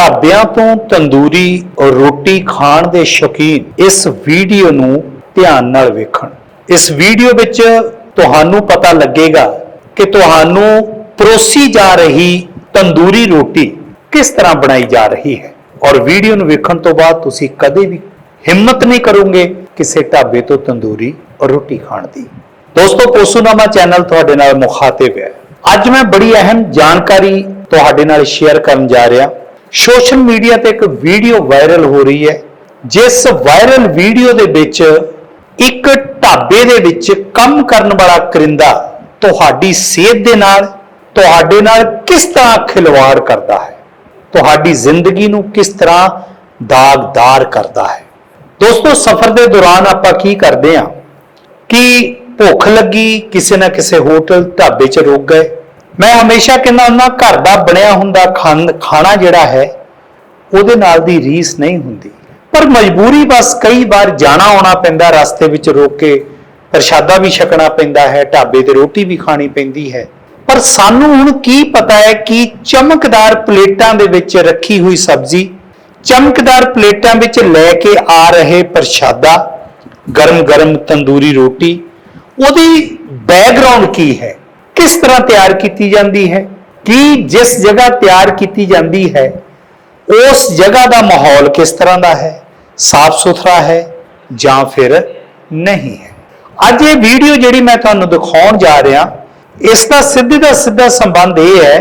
ਢਾਬਿਆਂ ਤੋਂ ਤੰਦੂਰੀ ਰੋਟੀ ਖਾਣ ਦੇ ਸ਼ੌਕੀਨ ਇਸ ਵੀਡੀਓ ਨੂੰ ਧਿਆਨ ਨਾਲ ਵੇਖਣ। ਇਸ ਵੀਡੀਓ ਵਿੱਚ ਤੁਹਾਨੂੰ ਪਤਾ ਲੱਗੇਗਾ ਕਿ ਤੁਹਾਨੂੰ ਪਰੋਸੀ ਜਾ ਰਹੀ ਤੰਦੂਰੀ ਰੋਟੀ ਕਿਸ ਤਰ੍ਹਾਂ ਬਣਾਈ ਜਾ ਰਹੀ ਹੈ। ਔਰ ਵੀਡੀਓ ਨੂੰ ਵੇਖਣ ਤੋਂ ਬਾਅਦ ਤੁਸੀਂ ਕਦੇ ਵੀ ਹਿੰਮਤ ਨਹੀਂ ਕਰੋਗੇ ਕਿਸੇ ਢਾਬੇ ਤੋਂ ਤੰਦੂਰੀ ਰੋਟੀ ਖਾਣ ਦੀ। ਦੋਸਤੋ ਪੋਸੂਨਾਮਾ ਚੈਨਲ ਤੁਹਾਡੇ ਨਾਲ ਮੁਖਾਤਿਬ ਹੈ। ਅੱਜ ਮੈਂ ਬੜੀ ਅਹਿਮ ਜਾਣਕਾਰੀ ਤੁਹਾਡੇ ਨਾਲ ਸ਼ੇਅਰ ਕਰਨ ਜਾ ਰਿਹਾ। ਸੋਸ਼ਲ ਮੀਡੀਆ ਤੇ ਇੱਕ ਵੀਡੀਓ ਵਾਇਰਲ ਹੋ ਰਹੀ ਹੈ, ਜਿਸ ਵਾਇਰਲ ਵੀਡੀਓ ਦੇ ਵਿੱਚ ਇੱਕ ਢਾਬੇ ਦੇ ਵਿੱਚ ਕੰਮ ਕਰਨ ਵਾਲਾ ਕਰਿੰਦਾ ਤੁਹਾਡੀ ਸਿਹਤ ਦੇ ਨਾਲ, ਤੁਹਾਡੇ ਨਾਲ ਕਿਸ ਤਰ੍ਹਾਂ ਖਿਲਵਾੜ ਕਰਦਾ ਹੈ? ਤੁਹਾਡੀ ਜ਼ਿੰਦਗੀ ਨੂੰ ਕਿਸ ਤਰ੍ਹਾਂ ਦਾਗਦਾਰ ਕਰਦਾ ਹੈ? ਦੋਸਤੋ, ਸਫ਼ਰ ਦੇ ਦੌਰਾਨ ਆਪਾਂ ਕੀ ਕਰਦੇ ਹਾਂ? ਕਿ ਭੁੱਖ ਲੱਗੀ, ਕਿਸੇ ਨਾ ਕਿਸੇ ਹੋਟਲ ਢਾਬੇ 'ਚ ਰੁਕ ਗਏ ਮੈਂ ਹਮੇਸ਼ਾ ਕਹਿੰਦਾ ਹੁੰਦਾ, ਘਰ ਦਾ ਬਣਿਆ ਹੁੰਦਾ ਖਾਣ- ਖਾਣਾ ਜਿਹੜਾ ਹੈ, ਉਹਦੇ ਨਾਲ ਦੀ ਰੀਸ ਨਹੀਂ ਹੁੰਦੀ। ਪਰ ਮਜਬੂਰੀ ਬਸ ਕਈ ਵਾਰ ਜਾਣਾ ਆਉਣਾ ਪੈਂਦਾ, ਰਸਤੇ ਵਿੱਚ ਰੋਕ ਕੇ ਪ੍ਰਸ਼ਾਦਾ ਵੀ ਛਕਣਾ ਪੈਂਦਾ ਹੈ, ਢਾਬੇ ਤੇ ਰੋਟੀ ਵੀ ਖਾਣੀ ਪੈਂਦੀ ਹੈ। ਪਰ ਸਾਨੂੰ ਹੁਣ ਕੀ ਪਤਾ ਹੈ ਕਿ ਚਮਕਦਾਰ ਪਲੇਟਾਂ ਦੇ ਵਿੱਚ ਰੱਖੀ ਹੋਈ ਸਬਜ਼ੀ, ਚਮਕਦਾਰ ਪਲੇਟਾਂ ਵਿੱਚ ਲੈ ਕੇ ਆ ਰਹੇ ਪ੍ਰਸ਼ਾਦਾ, ਗਰਮ-ਗਰਮ ਤੰਦੂਰੀ ਰੋਟੀ, ਉਹਦੀ ਬੈਕਗ੍ਰਾਉਂਡ ਕੀ ਹੈ? ਕਿਸ ਤਰ੍ਹਾਂ ਤਿਆਰ ਕੀਤੀ ਜਾਂਦੀ ਹੈ? ਕੀ ਜਿਸ ਜਗ੍ਹਾ ਤਿਆਰ ਕੀਤੀ ਜਾਂਦੀ ਹੈ, ਉਸ ਜਗ੍ਹਾ ਦਾ ਮਾਹੌਲ ਕਿਸ ਤਰ੍ਹਾਂ ਦਾ ਹੈ? ਸਾਫ਼ ਸੁਥਰਾ ਹੈ ਜਾਂ ਫਿਰ ਨਹੀਂ ਹੈ? ਅੱਜ ਇਹ ਵੀਡੀਓ ਜਿਹੜੀ ਮੈਂ ਤੁਹਾਨੂੰ ਦਿਖਾਉਣ ਜਾ ਰਿਹਾ, ਇਸ ਦਾ ਸਿੱਧੇ ਦਾ ਸਿੱਧਾ ਸੰਬੰਧ ਇਹ ਹੈ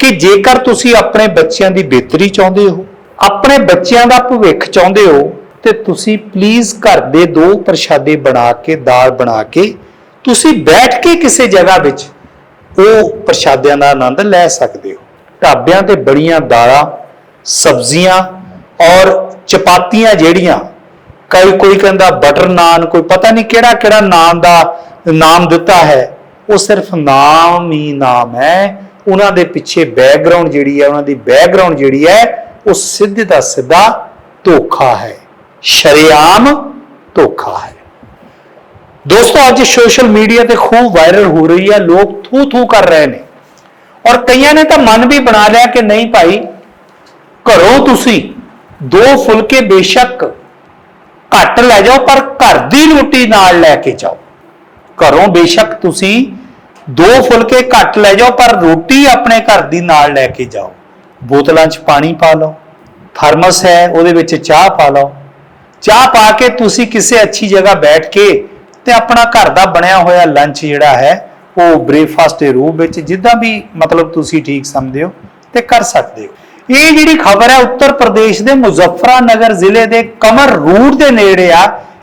ਕਿ ਜੇਕਰ ਤੁਸੀਂ ਆਪਣੇ ਬੱਚਿਆਂ ਦੀ ਬਿਹਤਰੀ ਚਾਹੁੰਦੇ ਹੋ, ਆਪਣੇ ਬੱਚਿਆਂ ਦਾ ਭਵਿੱਖ ਚਾਹੁੰਦੇ ਹੋ, ਤੇ ਤੁਸੀਂ ਪਲੀਜ਼ ਘਰ ਦੇ ਦੋ ਪ੍ਰਸ਼ਾਦੇ ਬਣਾ ਕੇ, ਦਾਲ ਬਣਾ ਕੇ, ਤੁਸੀਂ ਬੈਠ ਕੇ ਕਿਸੇ ਜਗ੍ਹਾ ਵਿੱਚ ਉਹ ਪ੍ਰਸ਼ਾਦਿਆਂ ਦਾ ਆਨੰਦ ਲੈ ਸਕਦੇ ਹੋ। ਢਾਬਿਆਂ ਤੇ ਬੜੀਆਂ ਦਾਲਾਂ, ਸਬਜ਼ੀਆਂ ਔਰ ਚਪਾਤੀਆਂ ਜਿਹੜੀਆਂ, ਕਈ ਕੋਈ ਕਹਿੰਦਾ ਬਟਰ ਨਾਨ, ਕੋਈ ਪਤਾ ਨਹੀਂ ਕਿਹੜਾ ਕਿਹੜਾ ਨਾਮ ਦਾ ਨਾਮ ਦਿੱਤਾ ਹੈ, ਉਹ ਸਿਰਫ ਨਾਮ ਹੀ ਨਾਮ ਹੈ। ਉਹਨਾਂ ਦੇ ਪਿੱਛੇ ਬੈਕਗ੍ਰਾਉਂਡ ਜਿਹੜੀ ਹੈ, ਉਹਨਾਂ ਦੀ ਬੈਕਗ੍ਰਾਉਂਡ ਜਿਹੜੀ ਹੈ, ਉਹ ਸਿੱਧੇ ਦਾ ਸਿੱਧਾ ਧੋਖਾ ਹੈ। ਸ਼ਰੇਆਮ ਧੋਖਾ ਹੈ। ਦੋਸਤੋ, ਅੱਜ ਸੋਸ਼ਲ ਮੀਡੀਆ ਤੇ ਖੂਬ ਵਾਇਰਲ ਹੋ ਰਹੀ ਹੈ, ਲੋਕ ਥੂ ਥੂ ਕਰ ਰਹੇ ਨੇ। ਔਰ ਕਈਆਂ ਨੇ ਤਾਂ ਮਨ ਵੀ ਬਣਾ ਲਿਆ ਕਿ ਨਹੀਂ ਭਾਈ, ਘਰੋਂ ਤੁਸੀਂ ਦੋ ਫੁਲਕੇ ਬੇਸ਼ੱਕ ਘੱਟ ਲੈ ਜਾਓ, ਪਰ ਘਰ ਦੀ ਰੋਟੀ ਨਾਲ ਲੈ ਕੇ ਜਾਓ। ਘਰੋਂ ਬੇਸ਼ੱਕ ਤੁਸੀਂ ਦੋ ਫੁਲਕੇ ਘੱਟ ਲੈ ਜਾਓ, ਪਰ ਰੋਟੀ ਆਪਣੇ ਘਰ ਦੀ ਨਾਲ ਲੈ ਕੇ ਜਾਓ। ਬੋਤਲਾਂ 'ਚ ਪਾਣੀ ਪਾ ਲਓ, ਥਰਮਸ ਹੈ, ਉਹਦੇ ਵਿੱਚ ਚਾਹ ਪਾ ਲਓ। ਚਾਹ ਪਾ ਕੇ ਤੁਸੀਂ ਕਿਸੇ ਅੱਛੀ ਜਗ੍ਹਾ ਬੈਠ ਕੇ ਤੇ ਆਪਣਾ ਘਰ ਦਾ ਬਣਿਆ ਹੋਇਆ ਲੰਚ ਜਿਹੜਾ ਹੈ, ਉਹ ਬ੍ਰੇਕਫਾਸਟ ਦੇ ਰੂਪ ਵਿੱਚ ਜਿੱਦਾਂ ਵੀ ਮਤਲਬ ਤੁਸੀਂ ਠੀਕ ਸਮਝਦੇ ਹੋ ਤੇ ਕਰ ਸਕਦੇ ਹੋ। ਇਹ ਜਿਹੜੀ ਖਬਰ ਹੈ, ਉੱਤਰ ਪ੍ਰਦੇਸ਼ ਦੇ ਮੁਜ਼ੱਫਰਾਨਗਰ ਜ਼ਿਲ੍ਹੇ ਦੇ ਕਮਰ ਰੂਟ ਦੇ ਨੇੜੇ ਆ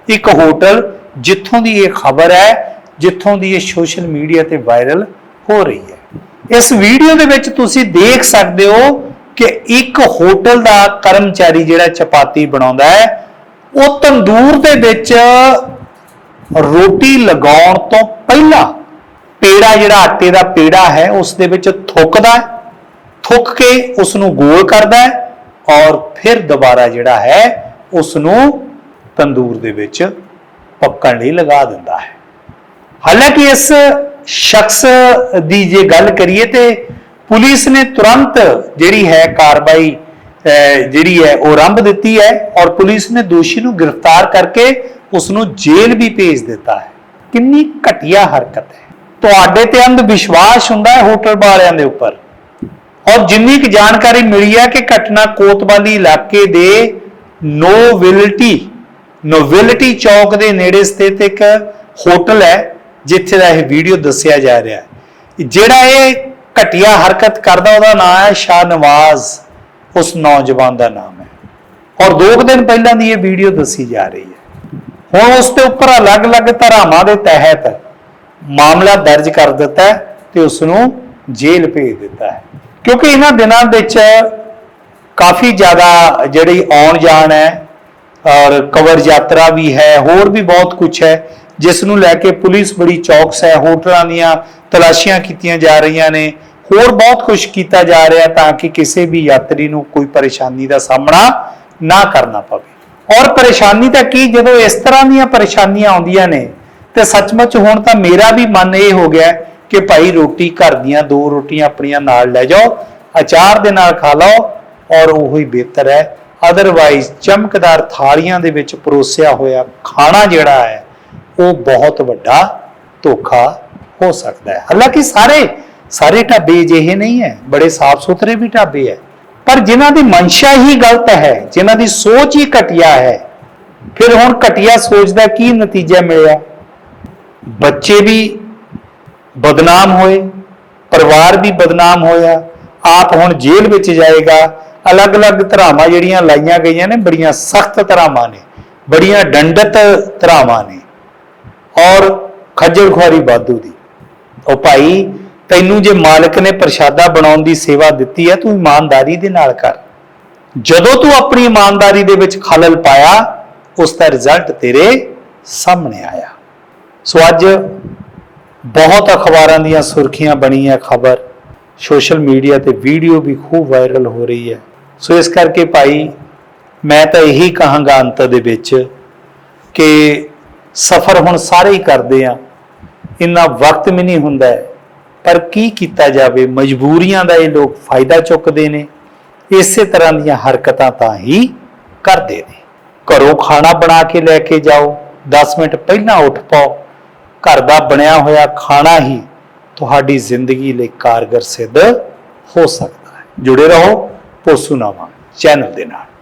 ਇੱਕ ਹੋਟਲ, ਜਿੱਥੋਂ ਦੀ ਇਹ ਖਬਰ ਹੈ, ਜਿੱਥੋਂ ਦੀ ਇਹ ਸੋਸ਼ਲ ਮੀਡੀਆ ਤੇ ਵਾਇਰਲ ਹੋ ਰਹੀ ਹੈ। ਇਸ ਵੀਡੀਓ ਦੇ ਵਿੱਚ ਤੁਸੀਂ ਦੇਖ ਸਕਦੇ ਹੋ ਕਿ ਇੱਕ ਹੋਟਲ ਦਾ ਕਰਮਚਾਰੀ ਜਿਹੜਾ ਚਪਾਤੀ ਬਣਾਉਂਦਾ ਹੈ, ਉਹ ਤੰਦੂਰ ਦੇ ਵਿੱਚ ਰੋਟੀ ਲਗਾਉਣ ਤੋਂ ਪਹਿਲਾਂ ਪੇੜਾ ਜਿਹੜਾ ਆਟੇ ਦਾ ਪੇੜਾ ਹੈ ਉਸ ਦੇ ਵਿੱਚ ਥੁੱਕਦਾ ਹੈ ਥੁੱਕ ਕੇ ਉਸ ਨੂੰ ਗੋਲ ਕਰਦਾ ਹੈ ਔਰ ਫਿਰ ਦੁਬਾਰਾ ਜਿਹੜਾ ਹੈ ਉਸ ਨੂੰ ਤੰਦੂਰ ਦੇ ਵਿੱਚ ਪੱਕਣ ਲਈ ਲਗਾ ਦਿੰਦਾ ਹੈ। ਹਾਲਾਂਕਿ ਇਸ ਸ਼ਖਸ ਦੀ ਜੇ ਗੱਲ ਕਰੀਏ ਤੇ ਪੁਲਿਸ ਨੇ ਤੁਰੰਤ ਜਿਹੜੀ ਹੈ ਕਾਰਵਾਈ ਅਹ, ਜਿਹੜੀ ਹੈ ਉਹ ਆਰੰਭ ਦਿੱਤੀ ਹੈ ਔਰ ਪੁਲਿਸ ਨੇ ਦੋਸ਼ੀ ਨੂੰ ਗ੍ਰਿਫਤਾਰ ਕਰਕੇ ਉਸ ਨੂੰ ਜੇਲ੍ਹ ਵੀ ਭੇਜ ਦਿੱਤਾ ਹੈ। ਕਿੰਨੀ ਘਟੀਆ ਹਰਕਤ ਹੈ। ਤੁਹਾਡੇ ਤੇ ਅੰਧ ਵਿਸ਼ਵਾਸ ਹੁੰਦਾ ਹੈ ਹੋਟਲ ਵਾਲਿਆਂ ਦੇ ਉੱਪਰ। ਔਰ ਜਿੰਨੀ ਕੁ ਜਾਣਕਾਰੀ ਮਿਲੀ ਹੈ ਕਿ ਘਟਨਾ ਕੋਤਵਾਲੀ ਇਲਾਕੇ ਦੇ ਨੋਵਿਲਟੀ ਨੋਵਿਲਟੀ ਚੌਕ ਦੇ ਨੇੜੇ ਸਥਿਤ ਇੱਕ ਹੋਟਲ ਹੈ, ਜਿੱਥੇ ਦਾ ਇਹ ਵੀਡੀਓ ਦੱਸਿਆ ਜਾ ਰਿਹਾ ਹੈ। ਜਿਹੜਾ ਇਹ ਘਟੀਆ ਹਰਕਤ ਕਰਦਾ, ਉਹਦਾ ਨਾਮ ਹੈ ਸ਼ਾਹ ਨਵਾਜ਼ ਉਸ ਨੌਜਵਾਨ ਦਾ ਨਾਮ ਹੈ। ਔਰ ਦੋ ਕੁ ਦਿਨ ਪਹਿਲਾਂ ਦੀ ਇਹ ਵੀਡੀਓ ਦੱਸੀ ਜਾ ਰਹੀ ਹੈ। ਹੁਣ ਉਸ ਦੇ ਉੱਪਰ ਅਲੱਗ-ਅਲੱਗ ਧਾਰਾਵਾਂ ਦੇ ਤਹਿਤ ਮਾਮਲਾ ਦਰਜ ਕਰ ਦਿੱਤਾ ਹੈ ਤੇ ਉਸ ਨੂੰ ਜੇਲ੍ਹ ਭੇਜ ਦਿੱਤਾ ਹੈ। ਕਿਉਂਕਿ ਇਹਨਾਂ ਦਿਨਾਂ ਵਿੱਚ ਕਾਫੀ ਜ਼ਿਆਦਾ ਜਿਹੜੀ ਆਉਣ ਜਾਣ ਹੈ ਔਰ ਕਵਰ ਯਾਤਰਾ ਵੀ ਹੈ, ਹੋਰ ਵੀ ਬਹੁਤ ਕੁਝ ਹੈ, ਜਿਸ ਨੂੰ ਲੈ ਕੇ ਪੁਲਿਸ ਬੜੀ ਚੌਕਸ ਹੈ, ਹੋਟਲਾਂ ਦੀਆਂ ਤਲਾਸ਼ੀਆਂ ਕੀਤੀਆਂ ਜਾ ਰਹੀਆਂ ਨੇ, ਹੋਰ ਬਹੁਤ ਕੁਝ ਕੀਤਾ ਜਾ ਰਿਹਾ ਤਾਂ ਕਿ ਕਿਸੇ ਵੀ ਯਾਤਰੀ ਨੂੰ ਕੋਈ ਪਰੇਸ਼ਾਨੀ ਦਾ ਸਾਹਮਣਾ ਨਾ ਕਰਨਾ ਪਵੇ। ਔਰ ਪਰੇਸ਼ਾਨੀ ਤਾਂ ਕੀ, ਜਦੋਂ ਇਸ ਤਰ੍ਹਾਂ ਦੀਆਂ ਪਰੇਸ਼ਾਨੀਆਂ ਆਉਂਦੀਆਂ ਨੇ, ਤੇ ਸੱਚਮੁੱਚ ਹੁਣ ਤਾਂ ਮੇਰਾ ਵੀ ਮਨ ਇਹ ਹੋ ਗਿਆ ਕਿ ਭਾਈ ਰੋਟੀ ਘਰ ਦੀਆਂ ਦੋ ਰੋਟੀਆਂ ਆਪਣੀਆਂ ਨਾਲ ਲੈ ਜਾਓ, ਅਚਾਰ ਦੇ ਨਾਲ ਖਾ ਲਓ, ਔਰ ਉਹ ਹੀ ਬਿਹਤਰ ਹੈ। ਅਦਰਵਾਈਜ਼ ਚਮਕਦਾਰ ਥਾਲੀਆਂ ਦੇ ਵਿੱਚ ਪਰੋਸਿਆ ਹੋਇਆ ਖਾਣਾ ਜਿਹੜਾ ਹੈ, ਉਹ ਬਹੁਤ ਵੱਡਾ ਧੋਖਾ ਹੋ ਸਕਦਾ ਹੈ। ਹਾਲਾਂਕਿ ਸਾਰੇ ਸਾਰੇ ਢਾਬੇ ਅਜਿਹੇ ਨਹੀਂ ਹੈ, ਬੜੇ ਸਾਫ਼ ਸੁਥਰੇ ਵੀ ਢਾਬੇ ਹੈ। ਪਰ ਜਿਨ੍ਹਾਂ ਦੀ ਮਨਸ਼ਾ ਹੀ ਗਲਤ ਹੈ, ਜਿਨ੍ਹਾਂ ਦੀ ਸੋਚ ਹੀ ਘਟੀਆ ਹੈ, ਫਿਰ ਹੁਣ ਘਟੀਆ ਸੋਚ ਦਾ ਕੀ ਨਤੀਜਾ ਮਿਲਿਆ? ਬੱਚੇ ਵੀ ਬਦਨਾਮ ਹੋਏ, ਪਰਿਵਾਰ ਵੀ ਬਦਨਾਮ ਹੋਇਆ, ਆਪ ਹੁਣ ਜੇਲ੍ਹ ਵਿੱਚ ਜਾਏਗਾ, ਅਲੱਗ-ਅਲੱਗ ਧਰਾਵਾਂ ਜਿਹੜੀਆਂ ਲਾਈਆਂ ਗਈਆਂ ਨੇ, ਬੜੀਆਂ ਸਖਤ ਧਰਾਵਾਂ ਨੇ, ਬੜੀਆਂ ਡੰਡਤ ਧਰਾਵਾਂ ਨੇ, ਔਰ ਖੱਜਲ ਖੁਆਰੀ ਵਾਧੂ ਦੀ। ਉਹ ਭਾਈ ਤੈਨੂੰ ਜੇ ਮਾਲਕ ਨੇ ਪ੍ਰਸ਼ਾਦਾ ਬਣਾਉਣ ਦੀ ਸੇਵਾ ਦਿੱਤੀ ਹੈ, ਤੂੰ ਇਮਾਨਦਾਰੀ ਦੇ ਨਾਲ ਕਰ। ਜਦੋਂ ਤੂੰ ਆਪਣੀ ਇਮਾਨਦਾਰੀ ਦੇ ਵਿੱਚ ਖਲਲ ਪਾਇਆ, ਉਸ ਦਾ ਰਿਜ਼ਲਟ ਤੇਰੇ ਸਾਹਮਣੇ ਆਇਆ। ਸੋ ਅੱਜ ਬਹੁਤ ਅਖਬਾਰਾਂ ਦੀਆਂ ਸੁਰਖੀਆਂ ਬਣੀ ਹੈ ਖਬਰ। ਸੋਸ਼ਲ ਮੀਡੀਆ ਤੇ ਵੀਡੀਓ ਵੀ ਖੂਬ ਵਾਇਰਲ ਹੋ ਰਹੀ ਹੈ। ਸੋ ਇਸ ਕਰਕੇ ਭਾਈ, ਮੈਂ ਤਾਂ ਇਹੀ ਕਹਾਂਗਾ ਅੰਤ ਦੇ ਵਿੱਚ ਕਿ ਸਫ਼ਰ ਹੁਣ ਸਾਰੇ ਹੀ ਕਰਦੇ ਆ ਇੰਨਾ ਵਕਤ ਵੀ ਨਹੀਂ ਹੁੰਦਾ ਹੈ। ਪਰ ਕੀ ਕੀਤਾ ਜਾਵੇ? ਮਜਬੂਰੀਆਂ ਦਾ ਇਹ ਲੋਕ ਫਾਇਦਾ ਚੁੱਕਦੇ ਨੇ। ਇਸੇ ਤਰ੍ਹਾਂ ਦੀਆਂ ਹਰਕਤਾਂ ਤਾਂ ਹੀ ਕਰਦੇ ਨੇ। ਘਰੋਂ ਖਾਣਾ ਬਣਾ ਕੇ ਲੈ ਕੇ ਜਾਓ। 10 ਮਿੰਟ ਪਹਿਲਾਂ ਉੱਠ ਪਾਓ। ਘਰ ਦਾ ਬਣਿਆ ਹੋਇਆ ਖਾਣਾ ਹੀ ਤੁਹਾਡੀ ਜ਼ਿੰਦਗੀ ਲਈ ਕਾਰਗਰ ਸਿੱਧ ਹੋ ਸਕਦਾ ਹੈ। ਜੁੜੇ ਰਹੋ ਪੋਸੂਨਾਮਾ ਚੈਨਲ ਦੇ ਨਾਲ।